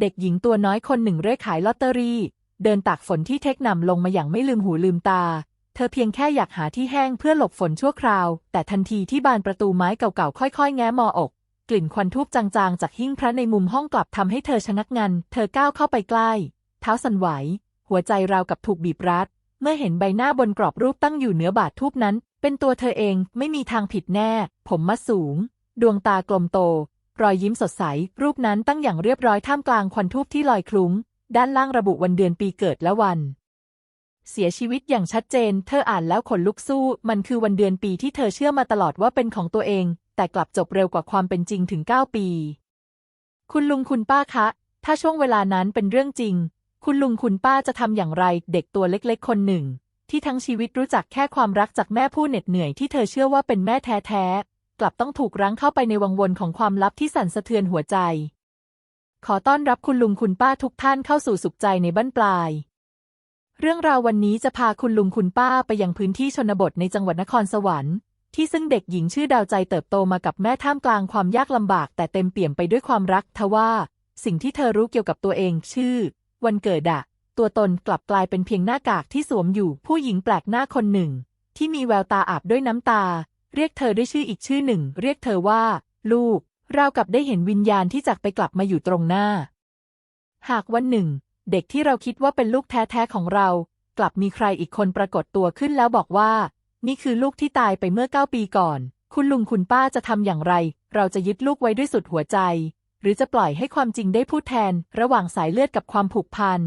เด็กหญิงตัวน้อยคนหนึ่งเร่ขายลอตเตอรี่ เดินตากฝนที่เทคนำลงมาอย่างไม่ลืมหูลืมตา เธอเพียงแค่อยากหาที่แห้งเพื่อหลบฝนชั่วคราว แต่ทันทีที่บานประตูไม้เก่าๆค่อยๆ แง้มออกกลิ่นควันทูบจางๆ จากหิ้งพระในมุมห้องกลับทำให้เธอชะงักงัน เธอก้าวเข้าไปใกล้ เท้าสั่นไหว หัวใจราวกับถูกบีบรัด เมื่อเห็นใบหน้าบนกรอบรูปตั้งอยู่เหนือบาททูบนั้น เป็นตัวเธอเองไม่มีทางผิดแน่ ผมมัดสูง ดวงตากลมโต รอยยิ้มสดใส รูปนั้นตั้งอย่างเรียบร้อยท่ามกลางควันทูบที่ลอยคลุ้ง ด้านล่างระบุวันเดือนปีเกิดและวัน เสียชีวิตอย่างชัดเจน เธออ่านแล้วขนลุกสู้ มันคือวันเดือนปีที่เธอเชื่อมาตลอดว่าเป็นของตัวเอง แต่กลับจบเร็วกว่าความเป็นจริงถึง 9 ปี คุณลุงคุณป้าคะ ถ้าช่วงเวลานั้นเป็นเรื่องจริง คุณลุงคุณป้าจะทำอย่างไร เด็กตัวเล็กๆ คนหนึ่งที่ทั้งชีวิตรู้จักแค่ความรักจากแม่ผู้เหน็ดเหนื่อยที่เธอเชื่อว่าเป็นแม่แท้ๆ กลับต้องถูกรั้งเข้าไปในวังวนของความลับที่สั่นสะเทือนหัวใจ ขอต้อนรับคุณลุงคุณป้าทุกท่านเข้าสู่สุขใจในบ้านปลาย เรื่องราววันนี้จะพาคุณลุงคุณป้าไปยังพื้นที่ชนบทในจังหวัดนครสวรรค์ที่ซึ่งเด็กหญิงชื่อดาวใจเติบโตมากับแม่ท่ามกลางความยากลำบาก แต่เต็มเปี่ยมไปด้วยความรักทว่า สิ่งที่เธอรู้เกี่ยวกับตัวเอง ชื่อ วันเกิดอะตัวตนกลับกลายเป็นเพียงหน้ากากที่สวมอยู่ผู้หญิงแปลกหน้าคนหนึ่ง ที่มีแววตาอาบด้วยน้ำตา เรียกเธอด้วยชื่ออีกชื่อหนึ่ง เรียกเธอว่า ลูก ราวกับได้เห็นวิญญาณที่จากไปกลับมาอยู่ตรงหน้า หากวันหนึ่ง เด็กที่เราคิดว่าเป็นลูกแท้ๆของเรา กลับมีใครอีกคนปรากฏตัวขึ้นแล้วบอกว่า นี่คือลูกที่ตายไปเมื่อเก้าปีก่อน คุณลุงคุณป้าจะทำอย่างไร เราจะยึดลูกไว้ด้วยสุดหัวใจ หรือจะปล่อยให้ความจริงได้พูดแทน ระหว่างสายเลือดกับความผูกพัน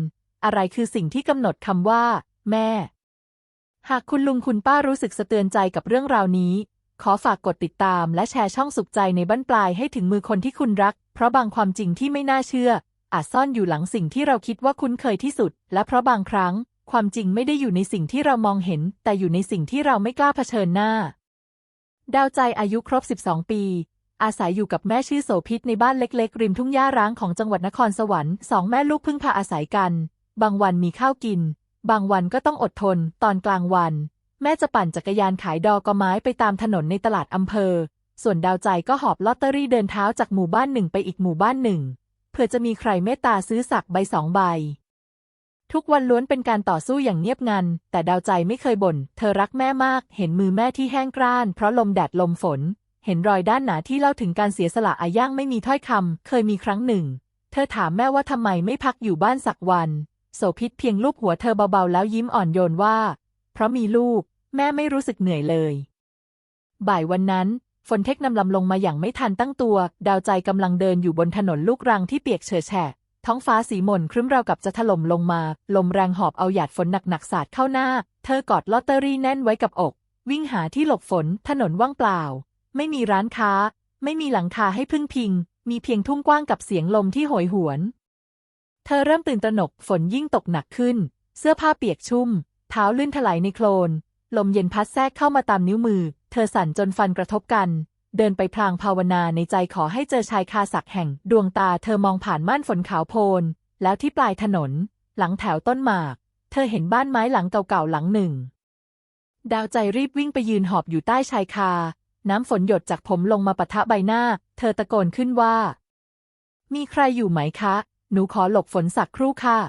อะไรคือสิ่งที่กำหนดคำว่า แม่ หากคุณลุงคุณป้ารู้สึกสะเตือนใจกับเรื่องราวนี้ ขอฝากกดติดตามและแชร์ช่องสุขใจในบ้านปลายให้ถึงมือคนที่คุณรัก เพราะบางความจริงที่ไม่น่าเชื่อ อาจซ่อนอยู่หลังสิ่งที่เราคิดว่าคุ้นเคยที่สุด และเพราะบางครั้ง ความจริงไม่ได้อยู่ในสิ่งที่เรามองเห็น แต่อยู่ในสิ่งที่เราไม่กล้าเผชิญหน้า ดาวใจอายุครบ 12 ปี อาศัยอยู่กับแม่ชื่อโสพิษในบ้านเล็ก ๆ ริมทุ่งหญ้าร้างของจังหวัดนครสวรรค์สองแม่ลูกพึ่งพาอาศัยกัน บางวันมีข้าวกิน บางวันก็ต้องอดทน ตอนกลางวัน แม่จะปั่นจักรยานขายดอกไม้ไปตามถนนในตลาดอำเภอ ส่วนดาวใจก็หอบลอตเตอรี่เดินเท้าจากหมู่บ้านหนึ่งไปอีกหมู่บ้านหนึ่ง เพื่อจะมีใครเมตตาซื้อสักใบสองใบ ทุกวันล้วนเป็นการต่อสู้อย่างเงียบงัน แต่ดาวใจไม่เคยบน่น เธอรักแม่มาก เห็นมือแม่ที่แห้งกร้าน เพราะลมแดดลมฝน เห็นรอยด้านหนาที่เล่าถึงการเสียสละอาย่างไม่มีถ้อยคำ เคยมีครั้งหนึ่ง เธอถามแม่ว่าทำไมไม่พักอยู่บ้านสักวัน โสพิษเพียงลูบหัวเธอเบาๆ แล้วยิ้มอ่อนโยนว่า เพราะมีลูก แม่ไม่รู้สึกเหนื่อยเลย บ่ายวันนั้น ฝนเทคนำลำลงมาอย่างไม่ทันตั้งตัว ดาวใจกำลังเดินอยู่บนถนนลูกรังที่เปียกเฉอะแฉะท้องฟ้าสีหม่นครึ้มราวกับจะถล่มลงมา ลมแรงหอบเอาหยาดฝนหนักๆสาดเข้าหน้า เธอกอดลอตเตอรี่แน่นไว้กับอก วิ่งหาที่หลบฝน ถนนว่างเปล่า ไม่มีร้านค้า ไม่มีหลังคาให้พึ่งพิง มีเพียงทุ่งกว้างกับเสียงลมที่โหยหวน เธอเริ่มตื่นตระหนกฝนยิ่งตกหนักขึ้น เสื้อผ้าเปียกชุ่ม เท้าลื่นถลายในโคลน ลมเย็นพัดแทรกเข้ามาตามนิ้วมือ เธอสั่นจนฟันกระทบกัน เดินไปพลางภาวนาในใจขอให้เจอชายคาสักแห่ง ดวงตาเธอมองผ่านม่านฝนขาวโพลน แล้วที่ปลายถนน หลังแถวต้นหมาก เธอเห็นบ้านไม้หลังเก่าๆหลังหนึ่ง ดาวใจรีบวิ่งไปยืนหอบอยู่ใต้ชายคา น้ำฝนหยดจากผมลงมาปะทะใบหน้า เธอตะโกนขึ้นว่า มีใครอยู่ไหมคะ หนูขอหลบฝนสักครู่ค่ะ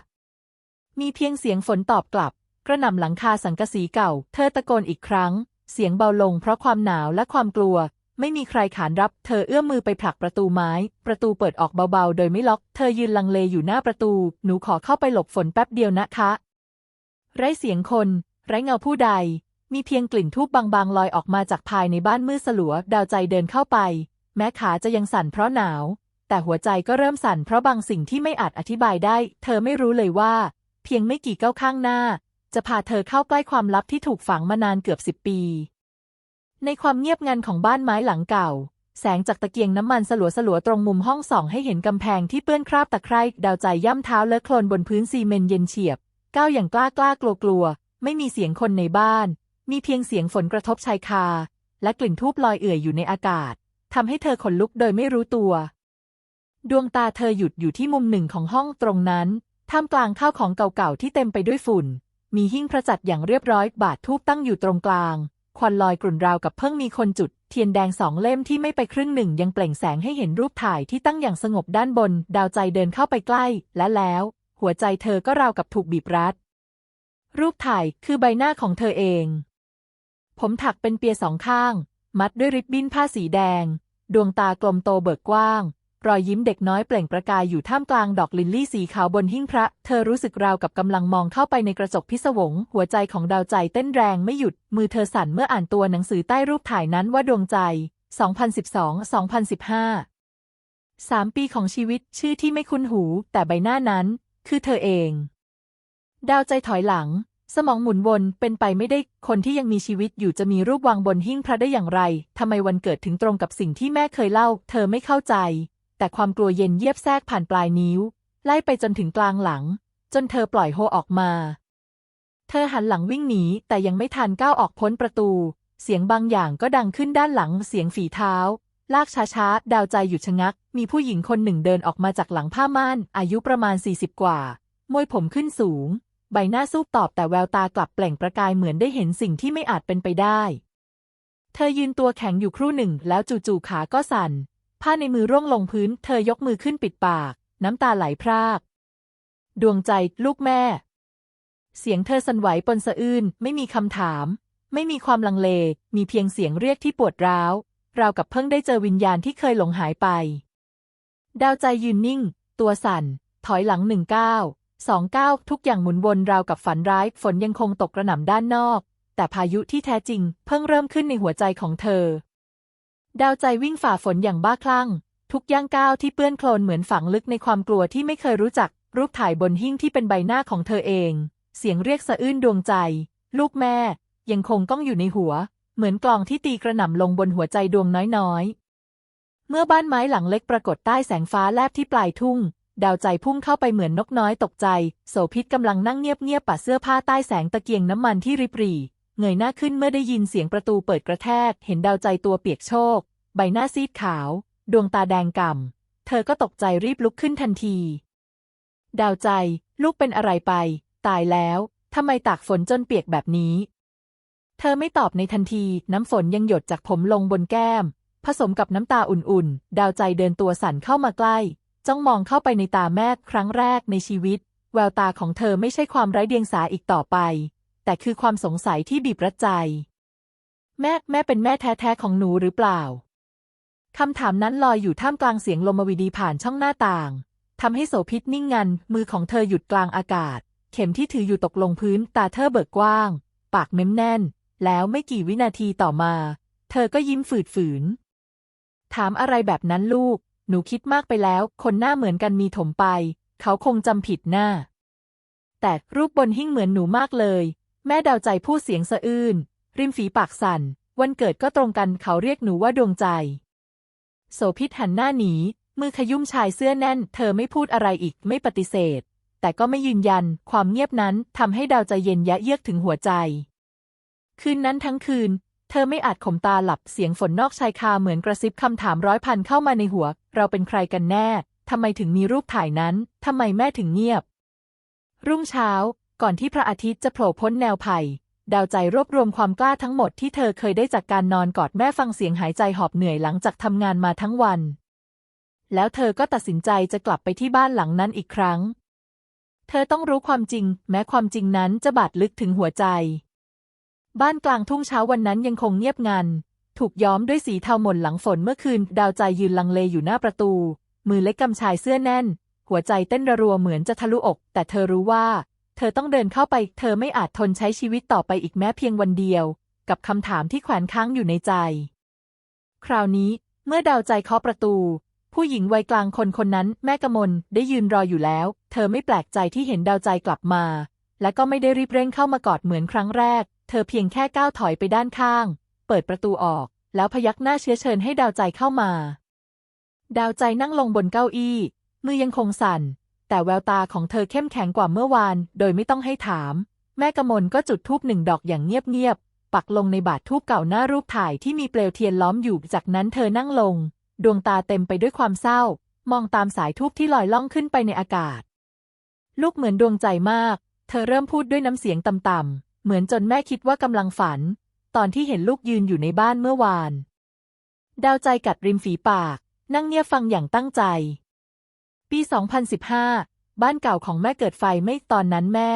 มีเพียงเสียงฝนตอบกลับ กระหน่ำหลังคาสังกะสีเก่า เธอตะโกนอีกครั้ง เสียงเบาลงเพราะความหนาวและความกลัว ไม่มีใครขานรับ เธอเอื้อมมือไปผลักประตูไม้ ประตูเปิดออกเบาๆ โดยไม่ล็อก เธอยืนลังเลอยู่หน้าประตู หนูขอเข้าไปหลบฝนแป๊บเดียวนะคะ ไร้เสียงคน ไร้เงาผู้ใด มีเพียงกลิ่นทูบบางๆลอยออกมาจากภายในบ้านมืดสลัว ดาวใจเดินเข้าไป แม้ขาจะยังสั่นเพราะหนาว แต่หัวใจก็เริ่มสั่นเพราะบางสิ่งที่ไม่อาจอธิบายได้ เธอไม่รู้เลยว่า เพียงไม่กี่ก้าวข้างหน้า จะพาเธอเข้าใกล้ความลับที่ถูกฝังมานานเกือบสิบปี ในความเงียบงันของบ้านไม้หลังเก่า แสงจากตะเกียงน้ำมันสลัวสลัวๆตรงมุมห้องส่องให้เห็นกำแพงที่เปื้อนคราบตะไคร่ดาวใจย่ำเท้าเลอะโคลนบนพื้นซีเมนต์เย็นเฉียบ ก้าวอย่างกล้ากล้ากลัวกลัวไม่มีเสียงคนในบ้าน มีเพียงเสียงฝนกระทบชายคา และกลิ่นทูบลอยเอื่อยอยู่ในอากาศทำให้เธอขนลุกโดยไม่รู้ตัว ดวงตาเธอหยุดอยู่ที่มุมหนึ่งของห้องตรงนั้น ท่ามกลางข้าวของเก่าๆที่เต็มไปด้วยฝุ่น มีหิ้งพระจัดอย่างเรียบร้อยบาททูบตั้งอยู่ตรงกลาง ควันลอยกลุ่นราวกับเพิ่งมีคนจุด เทียนแดงสองเล่มที่ไม่ไปครึ่งหนึ่งยังเปล่งแสงให้เห็นรูปถ่ายที่ตั้งอย่างสงบด้านบน ดาวใจเดินเข้าไปใกล้ และแล้ว หัวใจเธอก็ราวกับถูกบีบรัด รูปถ่ายคือใบหน้าของเธอเอง ผมถักเป็นเปียสองข้าง มัดด้วยริบบิ้นผ้าสีแดง ดวงตากลมโตเบิกกว้าง รอยยิ้มเด็กน้อยเปล่งประกายอยู่ท่ามกลางดอกลิลลี่สีขาวบนหิ้งพระ เธอรู้สึกราวกับกำลังมองเข้าไปในกระจกพิศวง หัวใจของดาวใจเต้นแรงไม่หยุด มือเธอสั่นเมื่ออ่านตัวหนังสือใต้รูปถ่ายนั้นว่าดวงใจ 2012-2015สามปีของชีวิตชื่อที่ไม่คุ้นหู แต่ใบหน้านั้น คือเธอเอง ดาวใจถอยหลัง สมองหมุนวนเป็นไปไม่ได้ คนที่ยังมีชีวิตอยู่จะมีรูปวางบนหิ้งพระได้อย่างไรทำไมวันเกิดถึงตรงกับสิ่งที่แม่เคยเล่า เธอไม่เข้าใจ แต่ความกลัวเย็นเยียบแทรกผ่านปลายนิ้ว ไล่ไปจนถึงกลางหลัง จนเธอปล่อยโฮออกมา เธอหันหลังวิ่งหนีแต่ยังไม่ทันก้าวออกพ้นประตู เสียงบางอย่างก็ดังขึ้นด้านหลังเสียงฝีเท้า ลากช้าๆ ดาวใจหยุดชะงัก มีผู้หญิงคนหนึ่งเดินออกมาจากหลังผ้าม่าน อายุประมาณ 40 กว่า มวยผมขึ้นสูง ใบหน้าสู้ตอบแต่แววตากลับเปล่งประกายเหมือนได้เห็นสิ่งที่ไม่อาจเป็นไปได้ เธอยืนตัวแข็งอยู่ครู่หนึ่งแล้วจู่ๆขาก็สั่น ผ้าในมือร่วงลงพื้น เธอยกมือขึ้นปิดปาก น้ำตาไหลพราก ดวงใจลูกแม่ เสียงเธอสั่นไหวปนสะอื้นไม่มีคำถาม ไม่มีความลังเล มีเพียงเสียงเรียกที่ปวดร้าว ราวกับเพิ่งได้เจอวิญญาณที่เคยหลงหายไป ดาวใจยืนนิ่ง ตัวสั่น ถอยหลังหนึ่งก้าสองก้าทุกอย่างหมุนวนราวกับฝันร้าย ฝนยังคงตกกระหน่ำด้านนอก แต่พายุที่แท้จริง เพิ่งเริ่มขึ้นในหัวใจของเธอ ดาวใจวิ่งฝ่าฝนอย่างบ้าคลั่ง ทุกย่างก้าวที่เปื้อนโคลนเหมือนฝังลึกในความกลัวที่ไม่เคยรู้จัก รูปถ่ายบนหิ้งที่เป็นใบหน้าของเธอเอง เสียงเรียกสะอื้นดวงใจ ลูกแม่ ยังคงก้องอยู่ในหัว เหมือนกลองที่ตีกระหน่ำลงบนหัวใจดวงน้อยๆ เมื่อบ้านไม้หลังเล็กปรากฏใต้แสงฟ้าแลบที่ปลายทุ่ง ดาวใจพุ่งเข้าไปเหมือนนกน้อยตกใจ โสพิษกำลังนั่งเงียบๆปัดเสื้อผ้าใต้แสงตะเกียงน้ำมันที่ริบหรี่ เงยหน้าขึ้นเมื่อได้ยินเสียงประตูเปิดกระแทก เห็นดาวใจตัวเปียกโชก ใบหน้าซีดขาว ดวงตาแดงก่ำ เธอก็ตกใจรีบลุกขึ้นทันที ดาวใจ ลูกเป็นอะไรไป ตายแล้ว ทำไมตากฝนจนเปียกแบบนี้ เธอไม่ตอบในทันที น้ำฝนยังหยดจากผมลงบนแก้ม ผสมกับน้ำตาอุ่นๆ ดาวใจเดินตัวสั่นเข้ามาใกล้ จ้องมองเข้าไปในตาแม่ครั้งแรกในชีวิต แววตาของเธอไม่ใช่ความไร้เดียงสาอีกต่อไป แต่คือความสงสัยที่บีบรัดใจ แม่แม่เป็นแม่แท้ๆของหนูหรือเปล่าคำถามนั้นลอยอยู่ท่ามกลางเสียงลมวิดีผ่านช่องหน้าต่างทำให้โสพิษนิ่งงัน มือของเธอหยุดกลางอากาศ เข็มที่ถืออยู่ตกลงพื้น ตาเธอเบิกกว้าง ปากเม้มแน่น แล้วไม่กี่วินาทีต่อมา เธอก็ยิ้มฝืดฝืน ถามอะไรแบบนั้นลูก หนูคิดมากไปแล้ว คนหน้าเหมือนกันมีถมไป เขาคงจำผิดหน้า แต่รูปบนหิ้งเหมือนหนูมากเลย แม่ดาวใจพูดเสียงสะอื้นริมฝีปากสั่น วันเกิดก็ตรงกันเขาเรียกหนูว่าดวงใจ โสพิษหันหน้าหนี มือขยุ่มชายเสื้อแน่น เธอไม่พูดอะไรอีกไม่ปฏิเสธ แต่ก็ไม่ยืนยัน ความเงียบนั้นทำให้ดาวใจเย็นยะเยือกถึงหัวใจ คืนนั้นทั้งคืน เธอไม่อาจข่มตาหลับเสียงฝนนอกชายคาเหมือนกระซิบคำถามร้อยพันเข้ามาในหัว เราเป็นใครกันแน่ทำไมถึงมีรูปถ่ายนั้นทำไมแม่ถึงเงียบ รุ่งเช้า ก่อนที่พระอาทิตย์จะโผล่พ้นแนวไผ่ดาวใจรวบรวมความกล้าทั้งหมดที่เธอเคยได้จากการนอนกอดแม่ฟังเสียงหายใจหอบเหนื่อยหลังจากทำงานมาทั้งวัน แล้วเธอก็ตัดสินใจจะกลับไปที่บ้านหลังนั้นอีกครั้ง เธอต้องรู้ความจริง แม้ความจริงนั้นจะบาดลึกถึงหัวใจ บ้านกลางทุ่งเช้าวันนั้นยังคงเงียบงัน ถูกย้อมด้วยสีเทาหม่นหลังฝนเมื่อคืน ดาวใจยืนลังเลอยู่หน้าประตู มือเล็กกำชายเสื้อแน่น หัวใจเต้นระรัวเหมือนจะทะลุอก แต่เธอรู้ว่า เธอต้องเดินเข้าไป เธอไม่อาจทนใช้ชีวิตต่อไปอีกแม้เพียงวันเดียว กับคำถามที่แขวนค้างอยู่ในใจ คราวนี้ เมื่อดาวใจเคาะประตู ผู้หญิงวัยกลางคนคนนั้น แม่กมลได้ยืนรออยู่แล้ว เธอไม่แปลกใจที่เห็นดาวใจกลับมา และก็ไม่ได้รีบเร่งเข้ามากอดเหมือนครั้งแรก เธอเพียงแค่ก้าวถอยไปด้านข้าง เปิดประตูออก แล้วพยักหน้าเชื้อเชิญให้ดาวใจเข้ามา ดาวใจนั่งลงบนเก้าอี้มือยังคงสั่น แต่แววตาของเธอเข้มแข็งกว่าเมื่อวาน โดยไม่ต้องให้ถาม แม่กมลก็จุดธูปหนึ่งดอกอย่างเงียบๆ ปักลงในบาตรธูปเก่าหน้ารูปถ่ายที่มีเปลวเทียนล้อมอยู่ จากนั้นเธอนั่งลง ดวงตาเต็มไปด้วยความเศร้า มองตามสายธูปที่ลอยล่องขึ้นไปในอากาศ ลูกเหมือนดวงใจมาก เธอเริ่มพูดด้วยน้ำเสียงต่ำๆ เหมือนจนแม่คิดว่ากำลังฝัน ตอนที่เห็นลูกยืนอยู่ในบ้านเมื่อวาน ดาวใจกัดริมฝีปาก นั่งเงียบฟังอย่างตั้งใจ ปี 2015 บ้านเก่าของแม่เกิดไฟไม่ตอนนั้นแม่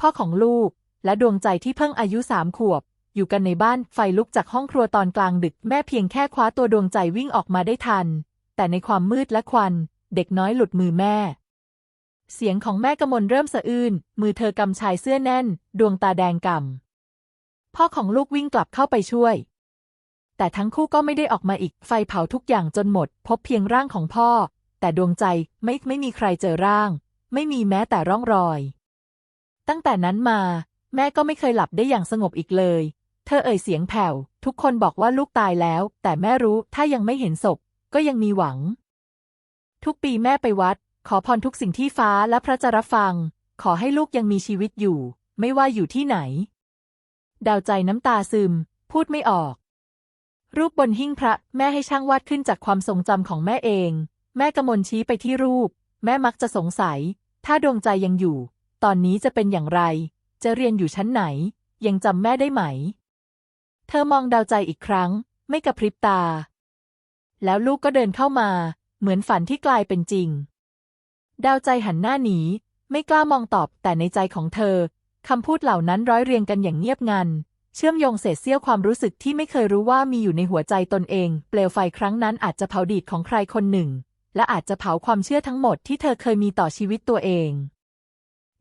พ่อของลูก และดวงใจที่เพิ่งอายุสามขวบ อยู่กันในบ้านไฟลุกจากห้องครัวตอนกลางดึกแม่เพียงแค่คว้าตัวดวงใจวิ่งออกมาได้ทัน แต่ในความมืดและควัน เด็กน้อยหลุดมือแม่ เสียงของแม่กำมลเริ่มสะอื้นมือเธอกำชายเสื้อแน่น ดวงตาแดงก่ำพ่อของลูกวิ่งกลับเข้าไปช่วย แต่ทั้งคู่ก็ไม่ได้ออกมาอีกไฟเผาทุกอย่างจนหมด พบเพียงร่างของพ่อ แต่ดวงใจไม่ไม่มีใครเจอร่าง ไม่มีแม้แต่ร่องรอย ตั้งแต่นั้นมา แม่ก็ไม่เคยหลับได้อย่างสงบอีกเลย เธอเอ่ยเสียงแผ่ว ทุกคนบอกว่าลูกตายแล้ว แต่แม่รู้ถ้ายังไม่เห็นศพ ก็ยังมีหวัง ทุกปีแม่ไปวัด ขอพรทุกสิ่งที่ฟ้าและพระจะรับฟัง ขอให้ลูกยังมีชีวิตอยู่ ไม่ว่าอยู่ที่ไหน ดาวใจน้ำตาซึม พูดไม่ออกรูปบนหิ้งพระแม่ให้ช่างวาดขึ้นจากความทรงจำของแม่เอง แม่กำมลชี้ไปที่รูป แม่มักจะสงสัย ถ้าดวงใจยังอยู่ ตอนนี้จะเป็นอย่างไร จะเรียนอยู่ชั้นไหน ยังจำแม่ได้ไหม เธอมองดาวใจอีกครั้ง ไม่กระพริบตา แล้วลูกก็เดินเข้ามา เหมือนฝันที่กลายเป็นจริง ดาวใจหันหน้าหนี ไม่กล้ามองตอบแต่ในใจของเธอคำพูดเหล่านั้นร้อยเรียงกันอย่างเงียบงันเชื่อมโยงเศษเสี้ยวความรู้สึกที่ไม่เคยรู้ว่ามีอยู่ในหัวใจตนเอง เปลวไฟครั้งนั้นอาจจะเผาดีดของใครคนหนึ่ง และอาจจะเผาความเชื่อทั้งหมดที่เธอเคยมีต่อชีวิตตัวเอง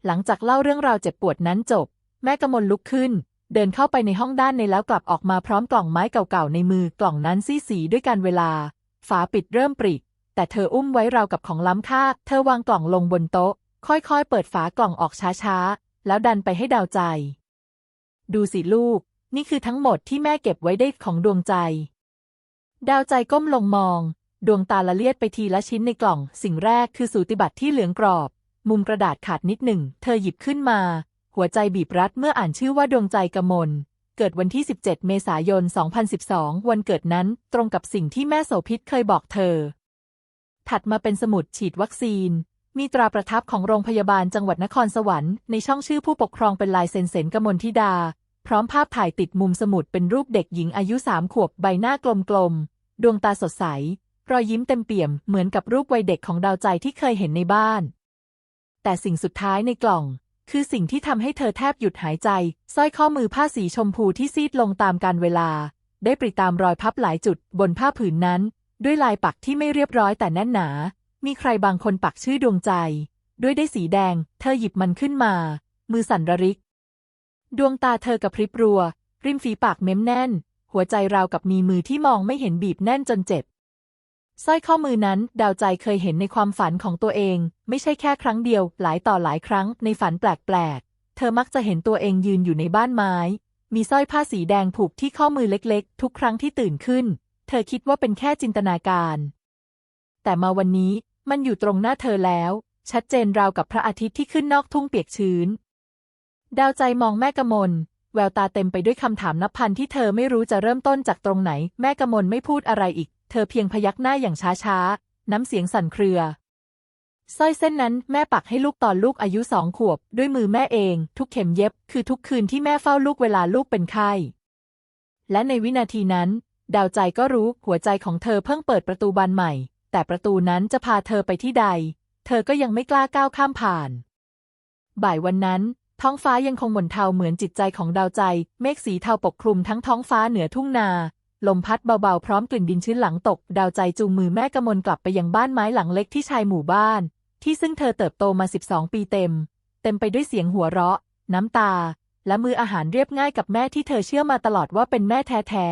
หลังจากเล่าเรื่องราวเจ็บปวดนั้นจบ แม่กมลลุกขึ้น เดินเข้าไปในห้องด้านในแล้วกลับออกมาพร้อมกล่องไม้เก่าๆในมือกล่องนั้นซีสีด้วยการเวลา ฝาปิดเริ่มปริแต่เธออุ้มไว้ราวกับของล้ำค่า เธอวางกล่องลงบนโต๊ะ ค่อยๆ เปิดฝากล่องออกช้าๆ แล้วดันไปให้ดาวใจ ดูสิลูก นี่คือทั้งหมดที่แม่เก็บไว้ได้ของดวงใจ ดาวใจก้มลงมอง ดวงตาละเลียดไปทีละชิ้นในกล่อง สิ่งแรกคือสูติบัตรที่เหลืองกรอบ มุมกระดาษขาดนิดหนึ่ง เธอหยิบขึ้นมา หัวใจบีบรัดเมื่ออ่านชื่อว่าดวงใจกมล เกิดวันที่ 17 เมษายน 2012 วันเกิดนั้นตรงกับสิ่งที่แม่โสพิษเคยบอกเธอ ถัดมาเป็นสมุดฉีดวัคซีน มีตราประทับของโรงพยาบาลจังหวัดนครสวรรค์ในช่องชื่อผู้ปกครองเป็นลายเซ็นเซนกมลธิดา พร้อมภาพถ่ายติดมุมสมุดเป็นรูปเด็กหญิงอายุสามขวบใบหน้ากลมๆดวงตาสดใส รอยยิ้มเต็มเปี่ยมเหมือนกับรูปวัยเด็กของดาวใจที่เคยเห็นในบ้าน แต่สิ่งสุดท้ายในกล่อง คือสิ่งที่ทำให้เธอแทบหยุดหายใจสร้อยข้อมือผ้าสีชมพูที่ซีดลงตามการเวลา ได้ปริตามรอยพับหลายจุดบนผ้าผืนนั้น ด้วยลายปักที่ไม่เรียบร้อยแต่แน่นหนา มีใครบางคนปักชื่อดวงใจ ด้วยได้สีแดง เธอหยิบมันขึ้นมา มือสั่นระริก ดวงตาเธอกระพริบรัว ริมฝีปากเม้มแน่น หัวใจราวกับมีมือที่มองไม่เห็นบีบแน่นจนเจ็บ สร้อยข้อมือนั้นดาวใจเคยเห็นในความฝันของตัวเอง ไม่ใช่แค่ครั้งเดียว หลายต่อหลายครั้งในฝันแปลกๆ เธอมักจะเห็นตัวเองยืนอยู่ในบ้านไม้ มีสร้อยผ้าสีแดงผูกที่ข้อมือเล็กๆ ทุกครั้งที่ตื่นขึ้น เธอคิดว่าเป็นแค่จินตนาการ แต่มาวันนี้มันอยู่ตรงหน้าเธอแล้ว ชัดเจนราวกับพระอาทิตย์ที่ขึ้นนอกทุ่งเปียกชื้น ดาวใจมองแม่กมลแววตาเต็มไปด้วยคำถามนับพันที่เธอไม่รู้จะเริ่มต้นจากตรงไหน แม่กมลไม่พูดอะไรอีก เธอเพียงพยักหน้าอย่างช้าๆ น้ำเสียงสั่นเครือ สร้อยเส้นนั้นแม่ปักให้ลูกตอนลูกอายุสองขวบ ด้วยมือแม่เอง ทุกเข็มเย็บ คือทุกคืนที่แม่เฝ้าลูกเวลาลูกเป็นไข้ และในวินาทีนั้น ดาวใจก็รู้หัวใจของเธอเพิ่งเปิดประตูบานใหม่ แต่ประตูนั้นจะพาเธอไปที่ใด เธอก็ยังไม่กล้าก้าวข้ามผ่าน บ่ายวันนั้นท้องฟ้ายังคงหม่นเทาเหมือนจิตใจของดาวใจ เมฆสีเทาปกคลุมทั้งท้องฟ้าเหนือทุ่งนา ลมพัดเบาๆ พร้อมกลิ่นดินชื้นหลังตก ดาวใจจูงมือแม่กมลกลับไปยังบ้านไม้หลังเล็กที่ชายหมู่บ้าน ที่ซึ่งเธอเติบโตมา 12 ปีเต็ม เต็มไปด้วยเสียงหัวเราะ น้ำตา และมืออาหารเรียบง่ายกับแม่ที่เธอเชื่อมาตลอดว่าเป็นแม่แท้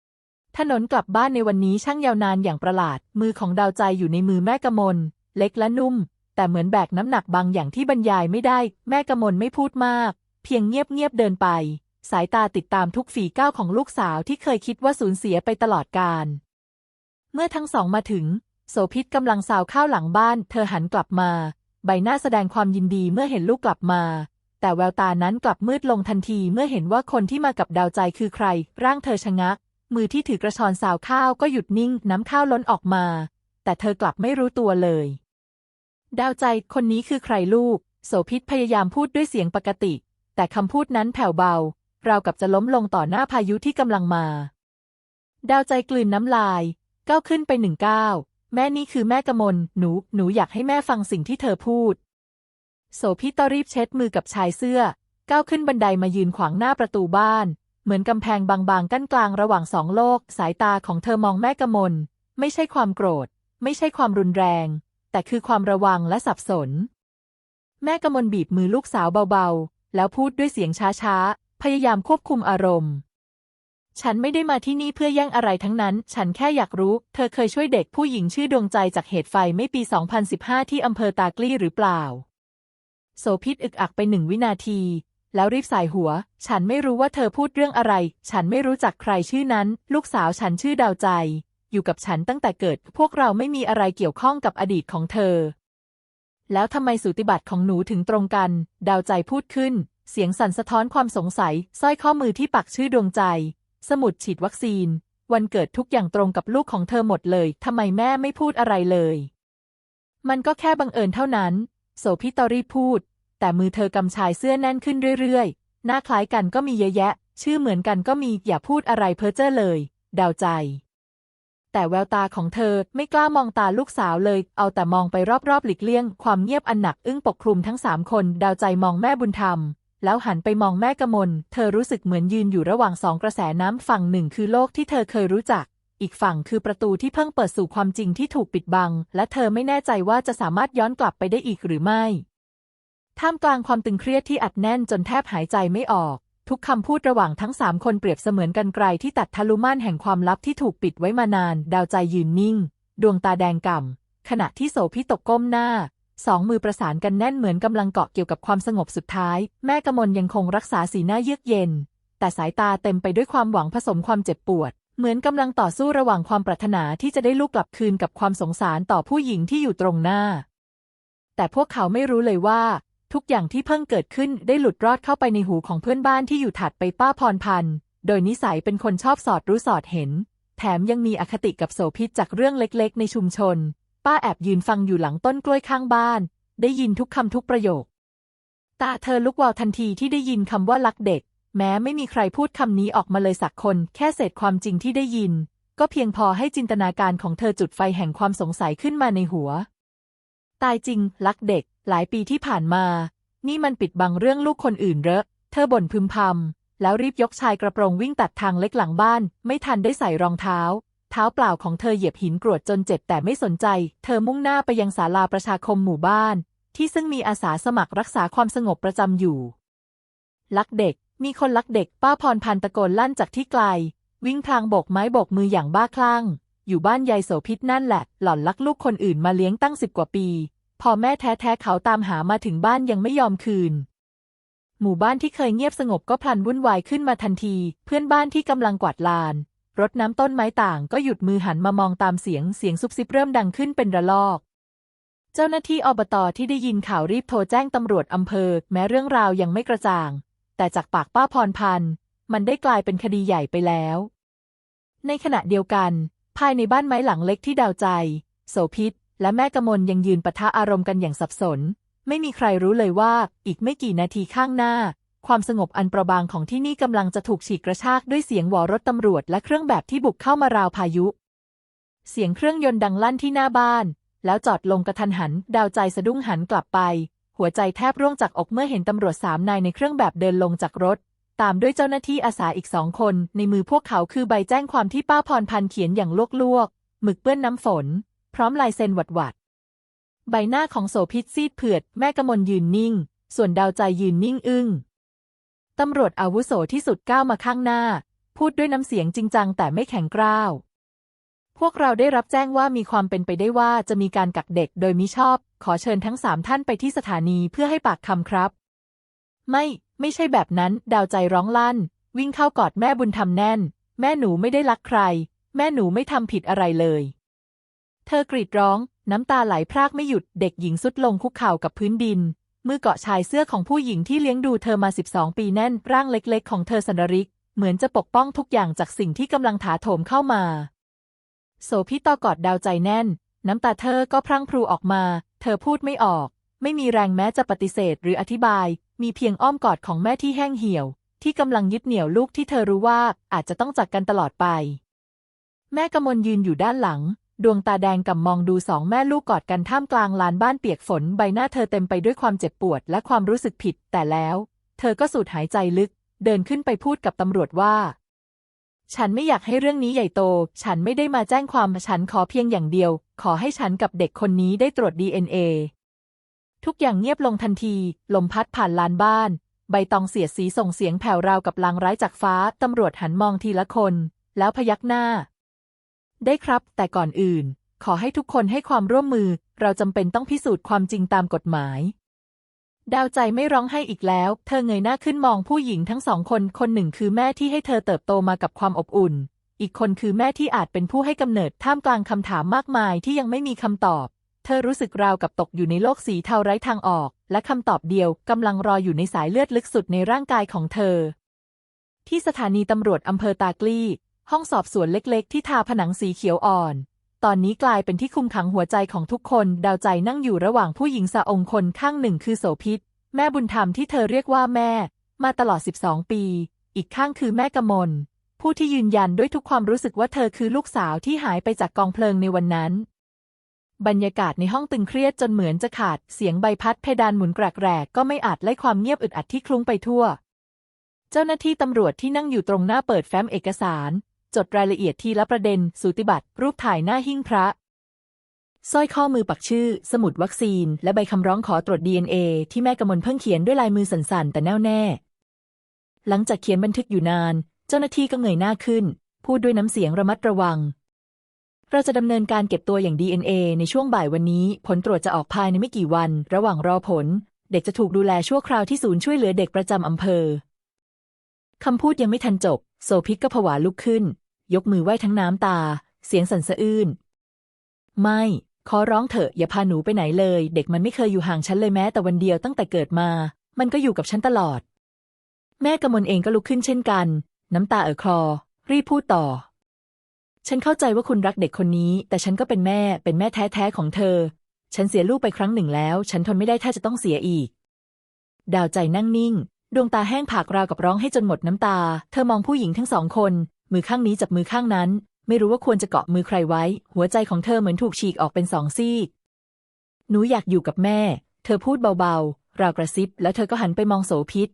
ๆ ถนนกลับบ้านในวันนี้ช่างยาวนานอย่างประหลาด มือของดาวใจอยู่ในมือแม่กมลเล็กและนุ่ม แต่เหมือนแบกน้ำหนักบางอย่างที่บรรยายไม่ได้ แม่กมลไม่พูดมาก เพียงเงียบๆเดินไป สายตาติดตามทุกฝีก้าวของลูกสาวที่เคยคิดว่าสูญเสียไปตลอดกาลเมื่อทั้งสองมาถึง โสพิษกำลังสาวข้าวหลังบ้าน เธอหันกลับมา ใบหน้าแสดงความยินดีเมื่อเห็นลูกกลับมา แต่แววตานั้นกลับมืดลงทันทีเมื่อเห็นว่าคนที่มากับดาวใจคือใคร ร่างเธอชะงัก มือที่ถือกระชอนสาวข้าวก็หยุดนิ่ง น้ำข้าวล้นออกมา แต่เธอกลับไม่รู้ตัวเลย ดาวใจคนนี้คือใครลูก โสพิษพยายามพูดด้วยเสียงปกติ แต่คำพูดนั้นแผ่วเบา ราวกับจะล้มลงต่อหน้าพายุที่กำลังมา ดาวใจกลืนน้ำลายก้าวขึ้นไปหนึ่งก้าวแม่นี่คือแม่กมลหนู หนูอยากให้แม่ฟังสิ่งที่เธอพูด โสพิตรีบเช็ดมือกับชายเสื้อ ก้าวขึ้นบันไดมายืนขวางหน้าประตูบ้าน เหมือนกำแพงบางๆ กั้นกลางระหว่างสองโลก สายตาของเธอมองแม่กมล ไม่ใช่ความโกรธ ไม่ใช่ความรุนแรง แต่คือความระวังและสับสน แม่กมลบีบมือลูกสาวเบาๆ แล้วพูดด้วยเสียงช้าๆ พยายามควบคุมอารมณ์ ฉันไม่ได้มาที่นี่เพื่อแย่งอะไรทั้งนั้น ฉันแค่อยากรู้ เธอเคยช่วยเด็กผู้หญิงชื่อดวงใจจากเหตุไฟไม่ปี 2015 ที่อำเภอตากลี้หรือเปล่า โสพิษอึกอักไปหนึ่งวินาที แล้วรีบสายหัว ฉันไม่รู้ว่าเธอพูดเรื่องอะไร ฉันไม่รู้จักใครชื่อนั้น ลูกสาวฉันชื่อดาวใจ อยู่กับฉันตั้งแต่เกิด พวกเราไม่มีอะไรเกี่ยวข้องกับอดีตของเธอแล้วทำไมสูติบัตรของหนูถึงตรงกัน ดาวใจพูดขึ้น เสียงสั่นสะท้อนความสงสัยสร้อยข้อมือที่ปักชื่อดวงใจ สมุดฉีดวัคซีน วันเกิดทุกอย่างตรงกับลูกของเธอหมดเลยทำไมแม่ไม่พูดอะไรเลย มันก็แค่บังเอิญเท่านั้น โสพิตอรีพูด แต่มือเธอกำชายเสื้อแน่นขึ้นเรื่อยๆ หน้าคล้ายกันก็มีเยอะแยะ ชื่อเหมือนกันก็มีอย่าพูดอะไรเพ้อเจ้อเลย ดาวใจแต่แววตาของเธอไม่กล้ามองตาลูกสาวเลย เอาแต่มองไปรอบๆหลีกเลี่ยง ความเงียบอันหนักอึ้งปกคลุมทั้งสามคน ดาวใจมองแม่บุญธรรม แล้วหันไปมองแม่กมล เธอรู้สึกเหมือนยืนอยู่ระหว่างสองกระแสน้ำฝั่งหนึ่งคือโลกที่เธอเคยรู้จัก อีกฝั่งคือประตูที่เพิ่งเปิดสู่ความจริงที่ถูกปิดบัง และเธอไม่แน่ใจว่าจะสามารถย้อนกลับไปได้อีกหรือไม่ ท่ามกลางความตึงเครียดที่อัดแน่นจนแทบหายใจไม่ออก ทุกคำพูดระหว่างทั้งสามคนเปรียบเสมือนกันไกลที่ตัดทะลุม่านแห่งความลับที่ถูกปิดไว้มานาน ดาวใจยืนนิ่ง ดวงตาแดงก่ำขณะที่โสพิตกก้มหน้า สองมือประสานกันแน่นเหมือนกำลังเกาะเกี่ยวกับความสงบสุดท้าย แม่กมลยังคงรักษาสีหน้าเยือกเย็น แต่สายตาเต็มไปด้วยความหวังผสมความเจ็บปวด เหมือนกำลังต่อสู้ระหว่างความปรารถนาที่จะได้ลูกกลับคืนกับความสงสารต่อผู้หญิงที่อยู่ตรงหน้า แต่พวกเขาไม่รู้เลยว่า ทุกอย่างที่เพิ่งเกิดขึ้นได้หลุดรอดเข้าไปในหูของเพื่อนบ้านที่อยู่ถัดไปป้าพรพันธ์โดยนิสัยเป็นคนชอบสอดรู้สอดเห็น แถมยังมีอคติกับโสพิษจากเรื่องเล็กๆ ในชุมชน ป้าแอบยืนฟังอยู่หลังต้นกล้วยข้างบ้าน ได้ยินทุกคำทุกประโยค ตาเธอลุกวาวทันทีที่ได้ยินคำว่ารักเด็ก แม้ไม่มีใครพูดคำนี้ออกมาเลยสักคน แค่เศษความจริงที่ได้ยิน ก็เพียงพอให้จินตนาการของเธอจุดไฟแห่งความสงสัยขึ้นมาในหัว ตายจริง รักเด็ก หลายปีที่ผ่านมา นี่มันปิดบังเรื่องลูกคนอื่นเหรอเธอบ่นพึมพำแล้วรีบยกชายกระโปรงวิ่งตัดทางเล็กหลังบ้าน ไม่ทันได้ใส่รองเท้า ท้าเปล่าของเธอเหยียบหินกรวดจนเจ็บแต่ไม่สนใจ เธอมุ่งหน้าไปยังศาลาประชาคมหมู่บ้าน ที่ซึ่งมีอาสาสมัครรักษาความสงบประจำอยู่ ลักเด็ก มีคนลักเด็ก ป้าพรพันตะโกนลั่นจากที่ไกล วิ่งพลางโบกไม้โบกมืออย่างบ้าคลั่ง อยู่บ้านยายโสพิษนั่นแหละ หล่อนลักลูกคนอื่นมาเลี้ยงตั้งสิบกว่าปี พอแม่แท้ๆเขาตามหามาถึงบ้านยังไม่ยอมคืนหมู่บ้านที่เคยเงียบสงบก็พลันวุ่นวายขึ้นมาทันที เพื่อนบ้านที่กำลังกวาดลาน รดน้ำต้นไม้ต่างก็หยุดมือหันมามองตามเสียงเสียงซุบซิบเริ่มดังขึ้นเป็นระลอก เจ้าหน้าที่อบตที่ได้ยินข่าวรีบโทรแจ้งตำรวจอำเภอ แม้เรื่องราวยังไม่กระจ่าง แต่จากปากป้าพรพันธ์มันได้กลายเป็นคดีใหญ่ไปแล้ว ในขณะเดียวกัน ภายในบ้านไม้หลังเล็กที่ดาวใจ โสพิษและแม่กมลยังยืนปะทะอารมณ์กันอย่างสับสน ไม่มีใครรู้เลยว่าอีกไม่กี่นาทีข้างหน้า ความสงบอันประบางของที่นี่กำลังจะถูกฉีกกระชากด้วยเสียงหวอรถตำรวจและเครื่องแบบที่บุกเข้ามาราวพายุ เสียงเครื่องยนต์ดังลั่นที่หน้าบ้าน แล้วจอดลงกระทันหัน ดาวใจสะดุ้งหันกลับไป หัวใจแทบร่วงจากอกเมื่อเห็นตำรวจสามนายในเครื่องแบบเดินลงจากรถ ตามด้วยเจ้าหน้าที่อาสาอีกสองคน ในมือพวกเขาคือใบแจ้งความที่ป้าพรพันเขียนอย่างลวกๆหมึกเปื้อนน้ำฝน พร้อมลายเซ็นหวัดๆใบหน้าของโสพิษซีดเผือดแม่กมลยืนนิ่ง ส่วนดาวใจยืนนิ่งอึ้ง ตำรวจอาวุโสที่สุดก้าวมาข้างหน้า พูดด้วยน้ำเสียงจริงจังแต่ไม่แข็งกร้าว พวกเราได้รับแจ้งว่ามีความเป็นไปได้ว่าจะมีการกักเด็กโดยมิชอบ ขอเชิญทั้งสามท่านไปที่สถานีเพื่อให้ปากคำครับ ไม่ ไม่ใช่แบบนั้น ดาวใจร้องลั่น วิ่งเข้ากอดแม่บุญธรรมแน่น แม่หนูไม่ได้ลักใคร แม่หนูไม่ทำผิดอะไรเลย เธอกรีดร้อง น้ำตาไหลพรากไม่หยุด เด็กหญิงสุดลงคุกเข่ากับพื้นดิน มือเกาะชายเสื้อของผู้หญิงที่เลี้ยงดูเธอมา 12 ปีแน่น ร่างเล็กๆ ของเธอสันริก เหมือนจะปกป้องทุกอย่างจากสิ่งที่กำลังถาโถมเข้ามา โสพิตอกอดดาวใจแน่น น้ำตาเธอก็พรั่งพรูออกมา เธอพูดไม่ออก ไม่มีแรงแม้จะปฏิเสธหรืออธิบาย มีเพียงอ้อมกอดของแม่ที่แห้งเหี่ยว ที่กำลังยึดเหนี่ยวลูกที่เธอรู้ว่าอาจจะต้องจากกันตลอดไป แม่กมลยืนอยู่ด้านหลัง ดวงตาแดงกับมองดูสองแม่ลูกกอดกันท่ามกลางลานบ้านเปียกฝนใบหน้าเธอเต็มไปด้วยความเจ็บปวดและความรู้สึกผิด แต่แล้ว เธอก็สูดหายใจลึก เดินขึ้นไปพูดกับตำรวจว่า ฉันไม่อยากให้เรื่องนี้ใหญ่โต ฉันไม่ได้มาแจ้งความฉันขอเพียงอย่างเดียว ขอให้ฉันกับเด็กคนนี้ได้ตรวจ DNA ทุกอย่างเงียบลงทันที ลมพัดผ่านลานบ้าน ใบตองเสียดสีส่งเสียงแผ่วราวกับลางร้ายจากฟ้า ตำรวจหันมองทีละคน แล้วพยักหน้า ได้ครับ แต่ก่อนอื่น ขอให้ทุกคนให้ความร่วมมือ เราจำเป็นต้องพิสูจน์ความจริงตามกฎหมาย ดาวใจไม่ร้องไห้อีกแล้ว เธอเงยหน้าขึ้นมองผู้หญิงทั้งสองคน คนหนึ่งคือแม่ที่ให้เธอเติบโตมากับความอบอุ่น อีกคนคือแม่ที่อาจเป็นผู้ให้กำเนิดท่ามกลางคำถามมากมายที่ยังไม่มีคำตอบ เธอรู้สึกราวกับตกอยู่ในโลกสีเทาไร้ทางออก และคำตอบเดียวกำลังรออยู่ในสายเลือดลึกสุดในร่างกายของเธอที่สถานีตำรวจอำเภอตากลี ห้องสอบสวนเล็กๆ ที่ทาผนังสีเขียวอ่อน ตอนนี้กลายเป็นที่คุมขังหัวใจของทุกคน ดาวใจนั่งอยู่ระหว่างผู้หญิงสะองคนข้างหนึ่งคือโสพิษ แม่บุญธรรมที่เธอเรียกว่าแม่ มาตลอด 12 ปี อีกข้างคือแม่กมล ผู้ที่ยืนยันด้วยทุกความรู้สึกว่าเธอคือลูกสาวที่หายไปจากกองเพลิงในวันนั้น บรรยากาศในห้องตึงเครียดจนเหมือนจะขาด เสียงใบพัดเพดานหมุนแกรกๆก็ไม่อาจไล่ความเงียบอึดอัดที่คลุ้งไปทั่ว เจ้าหน้าที่ตำรวจที่นั่งอยู่ตรงหน้าเปิดแฟ้มเอกสาร จดรายละเอียดทีละประเด็น สูติบัตร รูปถ่ายหน้าหิ้งพระสร้อยข้อมือปักชื่อ สมุดวัคซีน และใบคำร้องขอตรวจ DNA ที่แม่กมลเพิ่งเขียนด้วยลายมือสั่นๆ แต่แน่วแน่ หลังจากเขียนบันทึกอยู่นาน เจ้าหน้าที่ก็เงยหน้าขึ้น พูดด้วยน้ำเสียงระมัดระวัง เราจะดำเนินการเก็บตัวอย่าง DNA ในช่วงบ่ายวันนี้ ผลตรวจจะออกภายในไม่กี่วัน ระหว่างรอผล เด็กจะถูกดูแลชั่วคราวที่ศูนย์ช่วยเหลือเด็กประจำอำเภอ คำพูดยังไม่ทันจบ โซพิกก็ผวาลุกขึ้น ยกมือไหว้ทั้งน้ำตา เสียงสั่นสะอื้น ไม่ ขอร้องเถอะอย่าพาหนูไปไหนเลย เด็กมันไม่เคยอยู่ห่างฉันเลยแม้แต่วันเดียวตั้งแต่เกิดมา มันก็อยู่กับฉันตลอด แม่กมลเองก็ลุกขึ้นเช่นกัน น้ำตาเอ่อคลอ รีบพูดต่อ ฉันเข้าใจว่าคุณรักเด็กคนนี้ แต่ฉันก็เป็นแม่ เป็นแม่แท้ๆของเธอ ฉันเสียลูกไปครั้งหนึ่งแล้ว ฉันทนไม่ได้ถ้าจะต้องเสียอีก ดาวใจนั่งนิ่ง ดวงตาแห้งผากราวกับร้องให้จนหมดน้ำตา เธอมองผู้หญิงทั้งสองคน มือข้างนี้จับมือข้างนั้น ไม่รู้ว่าควรจะเกาะมือใครไว้ หัวใจของเธอเหมือนถูกฉีกออกเป็นสองซีก หนูอยากอยู่กับแม่ เธอพูดเบาๆ ราวกระซิบ แล้วเธอก็หันไปมองโสพิษ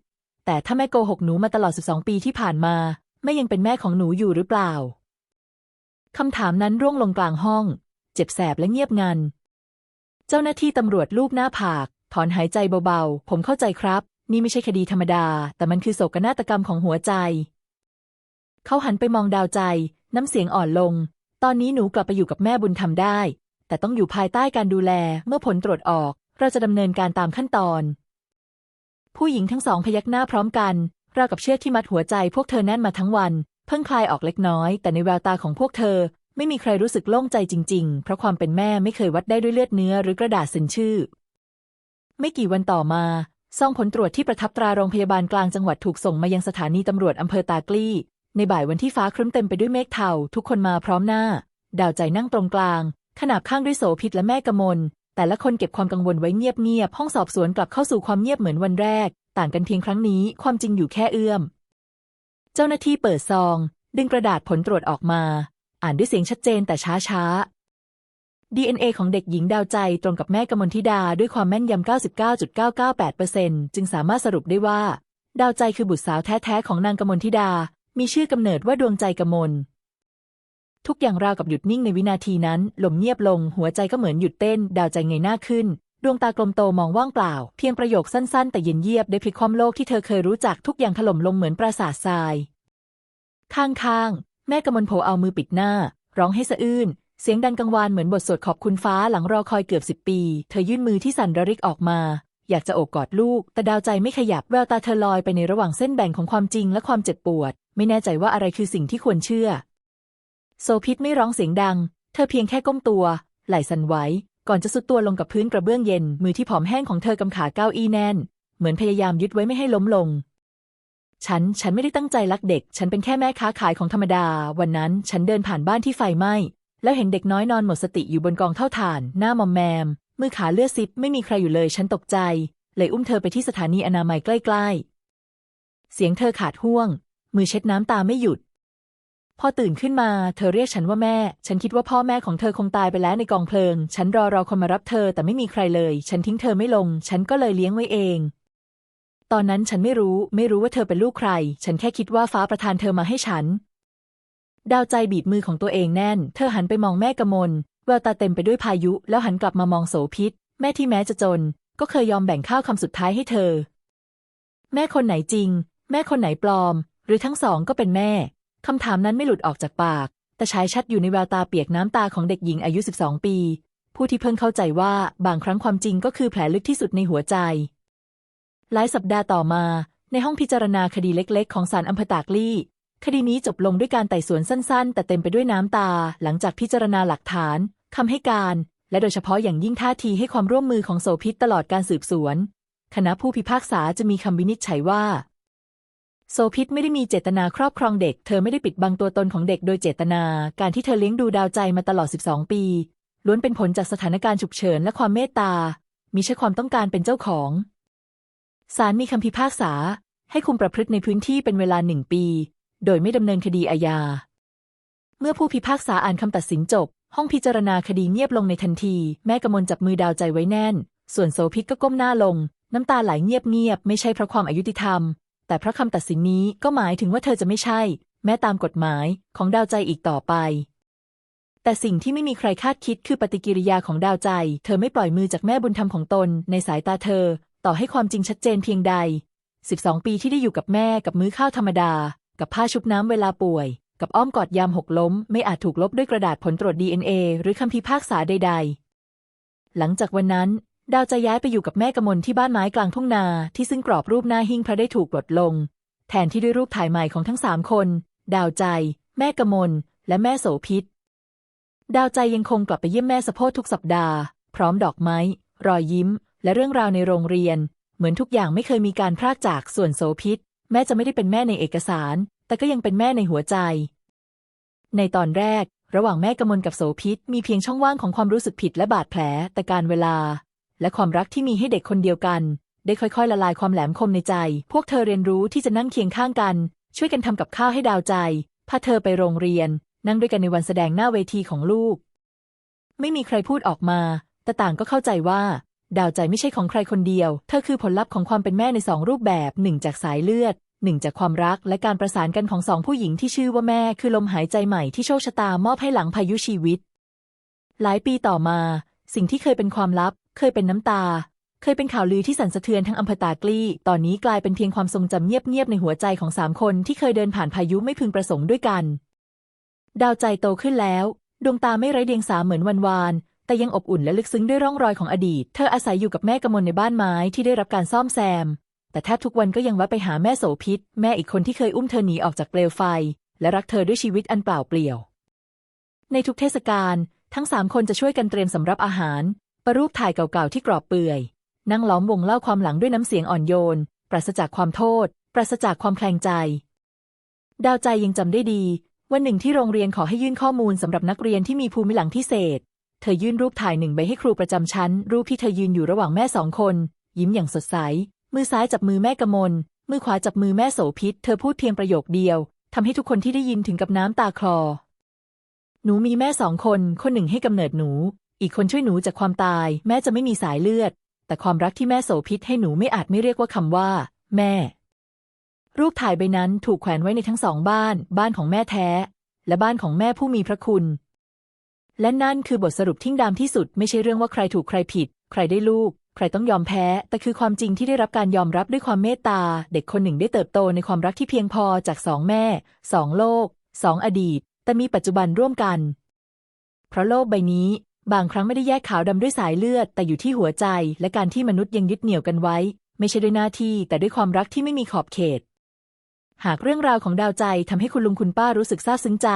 แต่ถ้าแม่โกหกหนูมาตลอด 12 ปีที่ผ่านมา แม่ยังเป็นแม่ของหนูอยู่หรือเปล่า คำถามนั้นร่วงลงกลางห้อง เจ็บแสบและเงียบงัน เจ้าหน้าที่ตำรวจลูบหน้าผาก ถอนหายใจเบาๆ ผมเข้าใจครับ นี่ไม่ใช่คดีธรรมดา แต่มันคือโศกนาฏกรรมของหัวใจ เขาหันไปมองดาวใจ น้ำเสียงอ่อนลง ตอนนี้หนูกลับไปอยู่กับแม่บุญธรรมได้ แต่ต้องอยู่ภายใต้การดูแล เมื่อผลตรวจออก เราจะดำเนินการตามขั้นตอน ผู้หญิงทั้งสองพยักหน้าพร้อมกันราวกับเชือกที่มัดหัวใจพวกเธอแน่นมาทั้งวัน เพิ่งคลายออกเล็กน้อย แต่ในแววตาของพวกเธอ ไม่มีใครรู้สึกโล่งใจจริง ๆ เพราะความเป็นแม่ไม่เคยวัดได้ด้วยเลือดเนื้อหรือกระดาษเซ็นชื่อ ไม่กี่วันต่อมา ซองผลตรวจที่ประทับตราโรงพยาบาลกลางจังหวัดถูกส่งมายังสถานีตำรวจอำเภอตากลีในบ่ายวันที่ฟ้าครึ้มเต็มไปด้วยเมฆเทาทุกคนมาพร้อมหน้า ดาวใจนั่งตรงกลาง ขนาบข้างด้วยโสพิษและแม่กมล แต่ละคนเก็บความกังวลไว้เงียบๆห้องสอบสวนกลับเข้าสู่ความเงียบเหมือนวันแรก ต่างกันเพียงครั้งนี้ความจริงอยู่แค่เอื้อม เจ้าหน้าที่เปิดซอง ดึงกระดาษผลตรวจออกมา อ่านด้วยเสียงชัดเจนแต่ช้าช้า DNA ของเด็กหญิงดาวใจตรงกับแม่กมลธิดาด้วยความแม่นยำ 99.998%จึงสามารถสรุปได้ว่า ดาวใจคือบุตรสาวแท้ๆของนางกมลธิดา มีชื่อกำเนิดว่าดวงใจกมล ทุกอย่างราวกับหยุดนิ่งในวินาทีนั้น ลมเงียบลง หัวใจก็เหมือนหยุดเต้น ดาวใจเงยหน้าขึ้น ดวงตากลมโตมองว่างเปล่า เพียงประโยคสั้นๆ แต่เย็นเยียบได้พลิกความโลกที่เธอเคยรู้จักทุกอย่างถล่มลงเหมือนปราสาททราย ข้างๆแม่กมลโผเอามือปิดหน้า ร้องให้สะอื้น เสียงดังกังวานเหมือนบทสวดขอบคุณฟ้าหลังรอคอยเกือบสิบปี เธอยื่นมือที่สั่นระริกออกมา อยากจะโอบกอดลูก แต่ดาวใจไม่ขยับแววตาเธอลอยไปในระหว่างเส้นแบ่งของความจริงและความเจ็บปวด ไม่แน่ใจว่าอะไรคือสิ่งที่ควรเชื่อ โซพิษไม่ร้องเสียงดัง เธอเพียงแค่ก้มตัว ไหล่สั่นไหวก่อนจะสุดตัวลงกับพื้นกระเบื้องเย็น มือที่ผอมแห้งของเธอกำขาเก้าอี้แน่น เหมือนพยายามยึดไว้ไม่ให้ล้มลงฉัน ฉันไม่ได้ตั้งใจลักเด็ก ฉันเป็นแค่แม่ค้าขายของธรรมดา วันนั้น ฉันเดินผ่านบ้านที่ไฟไหม้ แล้วเห็นเด็กน้อยนอนหมดสติอยู่บนกองเท่าถ่าน หน้ามอมแมม มือขาเลือดซิบไม่มีใครอยู่เลยฉันตกใจ เลยอุ้มเธอไปที่สถานีอนามัยใกล้ ๆ เสียงเธอขาดห่วง มือเช็ดน้ำตาไม่หยุด พอตื่นขึ้นมา เธอเรียกฉันว่าแม่ ฉันคิดว่าพ่อแม่ของเธอคงตายไปแล้วในกองเพลิง ฉันรอรอคนมารับเธอแต่ไม่มีใครเลย ฉันทิ้งเธอไม่ลง ฉันก็เลยเลี้ยงไว้เองตอนนั้นฉันไม่รู้ ไม่รู้ว่าเธอเป็นลูกใคร ฉันแค่คิดว่าฟ้าประทานเธอมาให้ฉัน ดาวใจบีบมือของตัวเองแน่น เธอหันไปมองแม่กมลแววตาเต็มไปด้วยพายุ แล้วหันกลับมามองโสพิษ แม่ที่แม้จะจน ก็เคยยอมแบ่งข้าวคำสุดท้ายให้เธอ แม่คนไหนจริง แม่คนไหนปลอม หรือทั้งสองก็เป็นแม่คำถามนั้นไม่หลุดออกจากปาก แต่ฉายชัดอยู่ในแววตาเปียกน้ำตาของเด็กหญิงอายุ 12 ปี ผู้ที่เพิ่งเข้าใจว่าบางครั้งความจริงก็คือแผลลึกที่สุดในหัวใจ หลายสัปดาห์ต่อมา ในห้องพิจารณาคดีเล็ก ๆ ของศาลอำเภอตากลี่ คดีนี้จบลงด้วยการไต่สวนสั้นๆ แต่เต็มไปด้วยน้ำตา หลังจากพิจารณาหลักฐานคำให้การ และโดยเฉพาะอย่างยิ่งท่าทีให้ความร่วมมือของโสพิษตลอดการสืบสวน คณะผู้พิพากษาจะมีคำวินิจฉัยว่าโซพิษไม่ได้มีเจตนาครอบครองเด็ก เธอไม่ได้ปิดบังตัวตนของเด็กโดยเจตนา การที่เธอเลี้ยงดูดาวใจมาตลอด 12 ปี ล้วนเป็นผลจากสถานการณ์ฉุกเฉินและความเมตตามิใช่ความต้องการเป็นเจ้าของศาลมีคำพิพากษา ให้คุมประพฤติในพื้นที่เป็นเวลาหนึ่งปี โดยไม่ดำเนินคดีอาญา เมื่อผู้พิพากษาอ่านคำตัดสินจบ ห้องพิจารณาคดีเงียบลงในทันที แม่กมลจับมือดาวใจไว้แน่น ส่วนโสพิษก็ก้มหน้าลง น้ำตาไหลเงียบๆไม่ใช่เพราะความอายุติธรรม แต่เพราะคำตัดสินนี้ก็หมายถึงว่าเธอจะไม่ใช่ แม้ตามกฎหมายของดาวใจอีกต่อไปแต่สิ่งที่ไม่มีใครคาดคิดคือปฏิกิริยาของดาวใจ เธอไม่ปล่อยมือจากแม่บุญธรรมของตน ในสายตาเธอ ต่อให้ความจริงชัดเจนเพียงใด 12 ปีที่ได้อยู่กับแม่กับมื้อข้าวธรรมดา กับผ้าชุบน้ำเวลาป่วย กับอ้อมกอดยามหกล้ม ไม่อาจถูกลบด้วยกระดาษผลตรวจ DNA หรือคำพิพากษาใด ๆ หลังจากวันนั้น ดาวจะย้ายไปอยู่กับแม่กมลที่บ้านไม้กลางทุ่งนาที่ซึ่งกรอบรูปหน้าหิ้งพระได้ถูกลดลง แทนที่ด้วยรูปถ่ายใหม่ของทั้งสามคน ดาวใจ แม่กมล และแม่โสพิษดาวใจยังคงกลับไปเยี่ยมแม่สะโพธทุกสัปดาห์ พร้อมดอกไม้ รอยยิ้ม และเรื่องราวในโรงเรียน เหมือนทุกอย่างไม่เคยมีการพรากจากส่วนโสพิษ แม้จะไม่ได้เป็นแม่ในเอกสาร แต่ก็ยังเป็นแม่ในหัวใจ ในตอนแรก ระหว่างแม่กมลกับโสพิษมีเพียงช่องว่างของความรู้สึกผิดและบาดแผล แต่การเวลา และความรักที่มีให้เด็กคนเดียวกัน ได้ค่อยๆ ละลายความแหลมคมในใจ พวกเธอเรียนรู้ที่จะนั่งเคียงข้างกัน ช่วยกันทำกับข้าวให้ดาวใจพาเธอไปโรงเรียน นั่งด้วยกันในวันแสดงหน้าเวทีของลูก ไม่มีใครพูดออกมา แต่ต่างก็เข้าใจว่า ดาวใจไม่ใช่ของใครคนเดียว เธอคือผลลัพธ์ของความเป็นแม่ในสองรูปแบบหนึ่งจากสายเลือดหนึ่งจากความรักและการประสานกันของสองผู้หญิงที่ชื่อว่าแม่คือลมหายใจใหม่ที่โชคชะตามอบให้หลังพายุชีวิต หลายปีต่อมา สิ่งที่เคยเป็นความลับ เคยเป็นน้ำตา เคยเป็นข่าวลือที่สั่นสะเทือนทั้งอำเภอตากลี่ ตอนนี้กลายเป็นเพียงความทรงจำเงียบๆในหัวใจของสามคนที่เคยเดินผ่านพายุไม่พึงประสงค์ด้วยกัน ดาวใจโตขึ้นแล้ว ดวงตาไม่ไร้เดียงสาเหมือนวันวาน แต่ยังอบอุ่นและลึกซึ้งด้วยร่องรอยของอดีต เธออาศัยอยู่กับแม่กมลในบ้านไม้ที่ได้รับการซ่อมแซม แต่แทบทุกวันก็ยังแวะไปหาแม่โสพิษ แม่อีกคนที่เคยอุ้มเธอหนีออกจากเปลวไฟ และรักเธอด้วยชีวิตอันเปล่าเปลี่ยว ในทุกเทศกาลทั้งสามคนจะช่วยกันเตรียมสำรับอาหาร ประรูปถ่ายเก่าๆที่กรอบเปื่อย นั่งล้อมวงเล่าความหลังด้วยน้ำเสียงอ่อนโยน ปราศจากความโทษ ปราศจากความแคลงใจ ดาวใจยังจำได้ดี วันหนึ่งที่โรงเรียนขอให้ยื่นข้อมูลสำหรับนักเรียนที่มีภูมิหลังพิเศษ เธอยื่นรูปถ่ายหนึ่งใบให้ครูประจำชั้น รูปที่เธอยืนอยู่ระหว่างแม่สองคน ยิ้มอย่างสดใส มือซ้ายจับมือแม่กมล มือขวาจับมือแม่โสพิษ เธอพูดเพียงประโยคเดียวทำให้ทุกคนที่ได้ยินถึงกับน้ำตาคลอ หนูมีแม่สองคน คนหนึ่งให้กำเนิดหนู อีกคนช่วยหนูจากความตาย แม้จะไม่มีสายเลือด แต่ความรักที่แม่โสพิษให้หนูไม่อาจไม่เรียกว่าคำว่า แม่ รูปถ่ายใบนั้นถูกแขวนไว้ในทั้งสองบ้าน บ้านของแม่แท้ และบ้านของแม่ผู้มีพระคุณ และนั่นคือบทสรุปทิ้งดำที่สุด ไม่ใช่เรื่องว่าใครถูกใครผิด ใครได้ลูก ใครต้องยอมแพ้ แต่คือความจริงที่ได้รับการยอมรับด้วยความเมตตา เด็กคนหนึ่งได้เติบโตในความรักที่เพียงพอจากสองแม่สองโลกสองอดีต แต่มีปัจจุบันร่วมกัน เพราะโลกใบนี้ บางครั้งไม่ได้แยกขาวดำด้วยสายเลือด แต่อยู่ที่หัวใจ และการที่มนุษย์ยังยึดเหนี่ยวกันไว้ ไม่ใช่ด้วยหน้าที่ แต่ด้วยความรักที่ไม่มีขอบเขตหากเรื่องราวของดาวใจทำให้คุณลุงคุณป้ารู้สึกซาบซึ้งใจ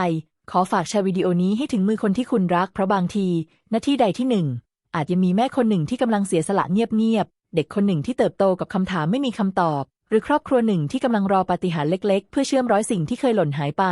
ขอฝากแชร์วิดีโอนี้ให้ถึงมือคนที่คุณรัก เพราะบางที หน้าที่ใดที่หนึ่ง อาจยังมีแม่คนหนึ่งที่กำลังเสียสละเงียบๆ เด็กคนหนึ่งที่เติบโตกับคำถามไม่มีคำตอบ หรือครอบครัวหนึ่งที่กำลังรอปาฏิหาริย์เล็ก ๆ เพื่อเชื่อมร้อยสิ่งที่เคยหล่นหายไป